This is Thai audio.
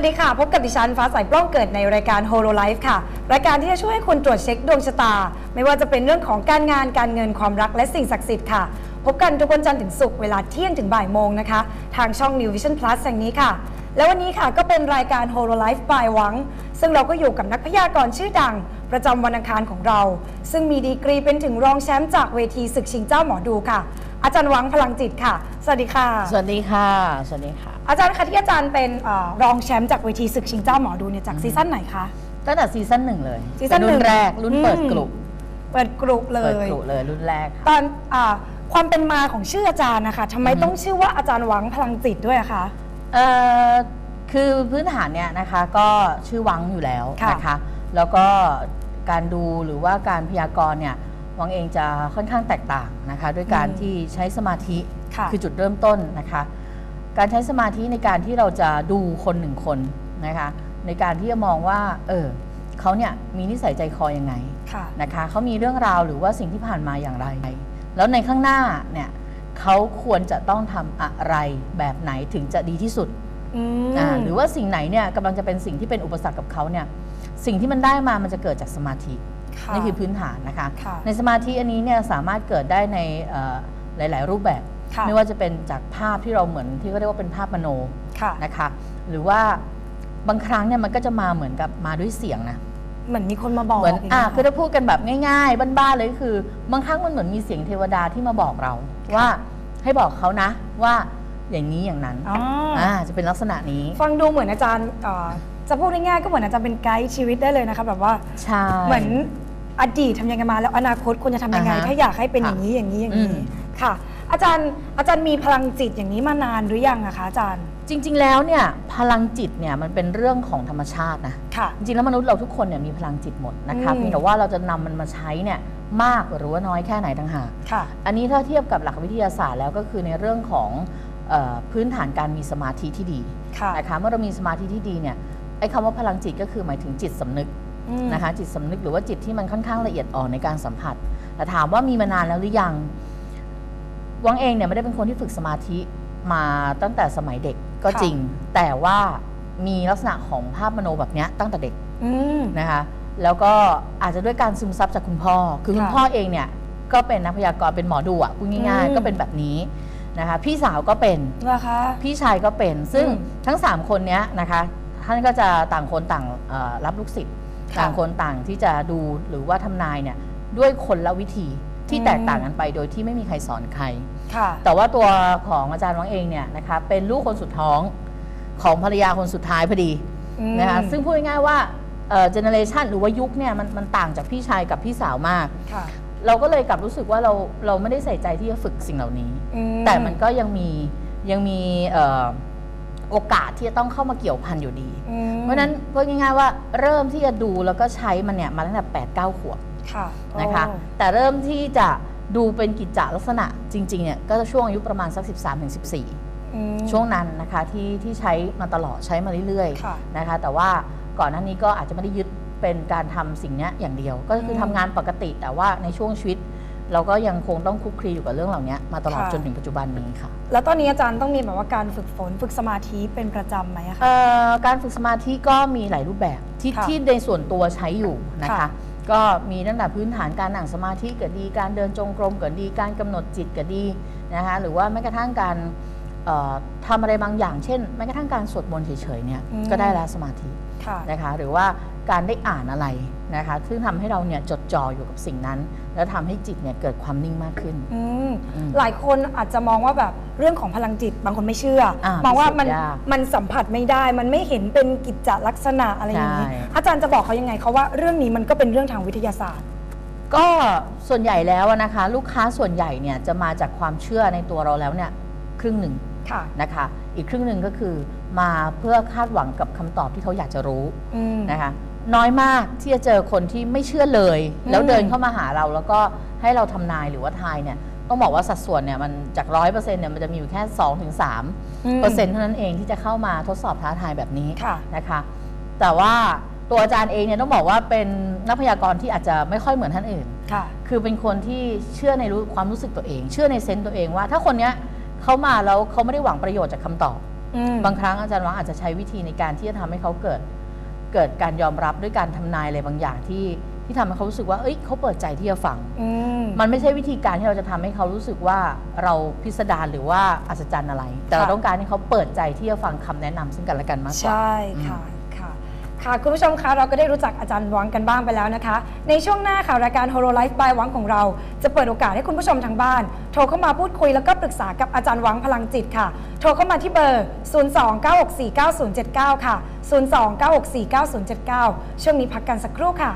วัสดีค่ะ พบกับดิฉันฟ้าใสปล้องเกิดในรายการ Holo Life ค่ะ รายการที่จะช่วยให้คุณตรวจเช็คดวงชะตา ไม่ว่าจะเป็นเรื่องของการงานการเงินความรักและสิ่งศักดิ์สิทธิ์ค่ะ พบกันทุกวันจันทร์ถึงศุกร์เวลาเที่ยงถึงบ่ายโมงนะคะ ทางช่อง New Vision Plus แห่งนี้ค่ะ และวันนี้ค่ะก็เป็นรายการ Holo Life by หวัง ซึ่งเราก็อยู่กับนักพยากรณ์ชื่อดัง ประจำวันอังคารของเรา ซึ่งมีดีกรีเป็นถึงรองแชมป์จากเวทีศึกชิงเจ้าหมอดูค่ะ อาจารย์หวังพลังจิตค่ะ สวัสดีค่ะ สวัสดีค่ะ สวัสดีค่ะ อาจารย์คะที่อาจารย์เป็นเออรองแชมป์จากเวทีศึกชิงเจ้าหมอดูเนี่ยจากซีซั่นไหนคะ ตั้งแต่ซีซั่นหนึ่งเลยซีซั่นเป็รุ่หนึ่นงแรกรุ่นเปิดอืม กลุ่มเปิดกลุ่มเลเปิดย กลุ่มเลยรุ่นแรกค่ะตอนอาความเป็นมาของชื่ออาจารย์นะคะทำไมอือฮึ ต้องชื่อว่าอาจารย์หวังพลังจิตด้วยอะคะ เอ่อคือพื้นฐานเนี่ยนะคะก็ชื่อวังอยู่แล้วค่ะนะคะ แล้วก็การดูหรือว่าการพยากรณ์เนี่ยวังเองจะค่อนข้างแตกต่างนะคะ ด้วยการที่ใช้สมาธิค่ะ อจุดเริ่มต้นนะคะ การใช้สมาธิในการที่เราจะดูคนหนึ่งคนนะคะในการที่จะมองว่า เออเขาเนี่ยมีนิสัยใจคอยังไงค่ะนะคะเขามีเรื่องราวหรือว่าสิ่งที่ผ่านมาอย่างไร แล้วในข้างหน้าเนี่ยเขาควรจะต้องทำอะไรแบบไหนถึงจะดีที่สุดอืมอ่าหรือว่าสิ่งไหนเนี่ยกำลังจะเป็นสิ่งที่เป็นอุปสรรคกับเขาเนี่ยสิ่งที่มันได้มามันจะเกิดจากสมาธิค่ะนี่คือพื้นฐานนะคะค่ะในสมาธิอันนี้เนี่ยสามารถเกิดได้ในเอ่อหลาย ๆ รูปแบบค่ะ ไม่ว่าจะเป็นจากภาพที่เราเหมือนที่เขาเรียกว่าเป็นภาพมโนค่ะนะคะหรือว่าบางครั้งเนี่ยมันก็จะมาเหมือนกับมาด้วยเสียงนะเหมือนมีคนมาบอกเหมือนย่างอะเงี้ยคือถ้าพูดกันแบบง่ายๆบ้านๆเลยก็คือ บางครั้งมันเหมือนมีเสียงเทวดาที่มาบอกเรา ว่าให้บอกเขานะว่าอย่างนี้อย่างนั้นอ๋อออ่าจะเป็นลักษณะนี้ ฟังดูเหมือนอาจารย์เอ่อจะพูดง่ายๆก็เหมือนอาจารย์เป็นไกด์ชีวิตได้เลยนะคะแบบว่าใช่เหมือนอดีตทำยังไงมาแล้วอนาคตควรจะทำยังไงอ่าฮะถ้าอยากให้เป็นอค่ะย่างนี้อย่างนี้อย่างอืนี้มค่ะ อาจารย์อาจารย์มีพลังจิตอย่างนี้มานานหรือยังอะคะอาจารย์ จริง ๆ แล้วเนี่ยพลังจิตเนี่ยมันเป็นเรื่องของธรรมชาตินะค่ะ จริงๆแล้วมนุษย์เราทุกคนเนี่ยมีพลังจิตหมดนะคะอืม เพียงแต่ว่าเราจะนำมันมาใช้เนี่ยมากหรือว่าน้อยแค่ไหนต่างหาก ค่ะ อันนี้ถ้าเทียบกับหลักวิทยาศาสตร์แล้วก็คือในเรื่องของเออพื้นฐานการมีสมาธิที่ดีค่ะ นะคะเมื่อเรามีสมาธิที่ดีเนี่ยไอ้คำว่าพลังจิตก็คือหมายถึงจิตสำนึกอืมนะคะจิตสำนึกหรือว่าจิตที่มันค่อนข้างละเอียดอ่อนในการสัมผัสแต่ถามว่ามีมานานแล้วหรือยัง วังเองเนี่ยไม่ได้เป็นคนที่ฝึกสมาธิมาตั้งแต่สมัยเด็กก็ค่ะจริง แต่ว่ามีลักษณะของภาพมโนแบบเนี้ยตั้งแต่เด็กอืมนะคะแล้วก็อาจจะด้วยการซึมซับจากคุณพ่อ คือคุณค่ะพ่อเองเนี่ยก็เป็นนักพยากรณ์เป็นหมอดูอะพูดง่ายอืมๆก็เป็นแบบนี้นะคะพี่สาวก็เป็นเหรอคะพี่ชายก็เป็น ซึ่งอืมทั้ง 3 คนเนี้ยนะคะท่านก็จะต่างคนต่างเอ่อรับลูกศิษย์ค่ะต่างคนต่างที่จะดูหรือว่าทำนายเนี่ยด้วยคนละวิธี ที่อืมแตกต่างกันไปโดยที่ไม่มีใครสอนใครค่ะแต่ว่าตัวของอาจารย์วังเองเนี่ยนะคะเป็นลูกคนสุดท้องของภรรยาคนสุดท้ายพอดีอืมนะคะซึ่งพูดง่ายๆว่าเจเนเรชันหรือว่ายุคเนี่ยมันมันต่างจากพี่ชายกับพี่สาวมากค่ะเราก็เลยกลับรู้สึกว่าเราเราไม่ได้ใส่ใจที่จะฝึกสิ่งเหล่านี้อืแต่มันก็ยังมียังมีเอ่อโอกาสที่จะต้องเข้ามาเกี่ยวพันอยู่ดีอืมเพราะฉะนั้นพูดง่ายๆว่าเริ่มที่จะดูแล้วก็ใช้มันเนี่ยมาตั้งแต่8ปดเก้าขวบ ค่ะนะคะโอ้แต่เริ่มที่จะดูเป็นกิจจลักษณะจริงๆเนี่ยก็จะช่วงอายุประมาณสัก 13-14ถึง14อืมช่วงนั้นนะคะที่ที่ใช้มาตลอดใช้มาเรื่อยค่ะๆนะคะ แต่ว่าก่อนหน้านี้ก็อาจจะไม่ได้ยึดเป็นการทำสิ่งเนี้ยอย่างเดียว ก็คือมทำงานปกติแต่ว่าในช่วงชีวิต เราก็ยังคงต้องคลุกคลีอยู่กับเรื่องเหล่านี้มาตลอดค่ะจนถึงปัจจุบันนี้ค่ะ แล้วตอนนี้อาจารย์ต้องมีแบบว่าการฝึกฝนฝึกสมาธิเป็นประจำไหมอะคะเอ่อการฝึกสมาธิก็มีหลายรูปแบบที่ค่ะที่ในส่วนตัวใช้อยู่นะคะค่ะ ก็มีตั้งแต่พื้นฐานการนั่งสมาธิก็ดี การเดินจงกรมก็ดี การกำหนดจิตก็ดีนะคะหรือว่าแม้กระทั่งการเอ่อทำอะไรบางอย่าง เช่นแม้กระทั่งการสวดมนต์เฉยๆเนี่ยอืมก็ได้แล้วสมาธิค่ะนะคะหรือว่าการได้อ่านอะไร นะคะซึ่งทำให้เราเนี่ยจดจ่ออยู่กับสิ่งนั้น แล้วทำให้จิตเนี่ยเกิดความนิ่งมากขึ้นอืมอืมหลายคนอาจจะมองว่าแบบเรื่องของพลังจิตบางคนไม่เชื่ออามองว่ามันพิสูจน์ยากมันสัมผัสไม่ได้ มันไม่เห็นเป็นกิจจลักษณะอะไรอย่างนี้ใช่อาจารย์จะบอกเขายังไงเขาว่าเรื่องนี้มันก็เป็นเรื่องทางวิทยาศาสตร์ ก็ส่วนใหญ่แล้วนะคะ ลูกค้าส่วนใหญ่เนี่ยจะมาจากความเชื่อในตัวเราแล้วเนี่ยครึ่งหนึ่งค่ะนะคะอีกครึ่งหนึ่งก็คือมาเพื่อคาดหวังกับคำตอบที่เขาอยากจะรู้อืมนะคะ น้อยมากที่จะเจอคนที่ไม่เชื่อเลยอืมแล้วเดินเข้ามาหาเราแล้วก็ให้เราทำนายหรือว่าทายเนี่ยต้องบอกว่าสัดส่วนเนี่ยมันจากร้อยเปอร์เซ็นต์เนี่ยมันจะมีอยู่แค่2อถึงสามมเปอร์เซ็นต์เท่านั้นเองที่จะเข้ามาทดสอบท้าทายแบบนี้ค่ะนะคะ แต่ว่าตัวอาจารย์เองเนี่ยต้องบอกว่าเป็นนักพยากรณ์ที่อาจจะไม่ค่อยเหมือนท่านอื่นค่ะ คือเป็นคนที่เชื่อในรู้ความรู้สึกตัวเอง เชื่อในเซนส์ตัวเองว่า ถ้าคนเนี้ยเขามาแล้วเขาไม่ได้หวังประโยชน์จากคำตอบอืมบางครั้งอาจารย์วังอาจจะใช้วิธีในการที่จะทำให้เขาเกิด เกิดการยอมรับด้วยการทำนายอะไรบางอย่างที่ที่ทำให้เขารู้สึกว่า เอ้ยเขาเปิดใจที่จะฟังอืมมันไม่ใช่วิธีการที่เราจะทำให้เขารู้สึกว่าเราพิสดารหรือว่าอัศจรรย์อะไร แต่เราค่ะต้องการให้เขาเปิดใจที่จะฟังคำแนะนำซึ่งกันและกันมากกว่าใช่ค่ะค่ะ ค่ะคุณผู้ชมคะเราก็ได้รู้จักอาจารย์หวังกันบ้างไปแล้วนะคะ ในช่วงหน้าค่ะรายการ Holo Life by หวังของเรา จะเปิดโอกาสให้คุณผู้ชมทางบ้าน โทรเข้ามาพูดคุยแล้วก็ปรึกษากับอาจารย์หวังพลังจิตค่ะ โทรเข้ามาที่เบอร์ 029649079 ค่ะ 029649079 ช่วงนี้พักกันสักครู่ค่ะ